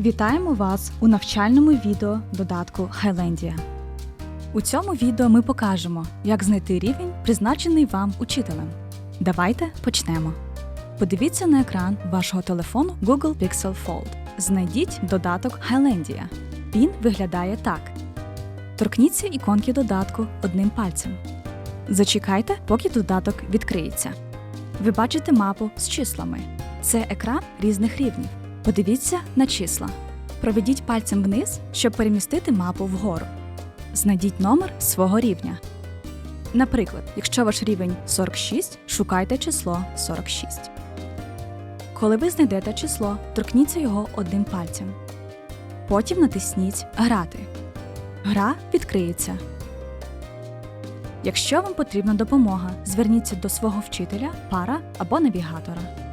Вітаємо вас у навчальному відео додатку Highlandia. У цьому відео ми покажемо, як знайти рівень, призначений вам учителем. Давайте почнемо. Подивіться на екран вашого телефону Google Pixel Fold. Знайдіть додаток Highlandia. Він виглядає так: торкніться іконки додатку одним пальцем. Зачекайте, поки додаток відкриється. Ви бачите мапу з числами. Це екран різних рівнів. Подивіться на числа. Проведіть пальцем вниз, щоб перемістити мапу вгору. Знайдіть номер свого рівня. Наприклад, якщо ваш рівень 46, шукайте число 46. Коли ви знайдете число, торкніться його одним пальцем. Потім натисніть Грати. Гра відкриється. Якщо вам потрібна допомога, зверніться до свого вчителя, пара або навігатора.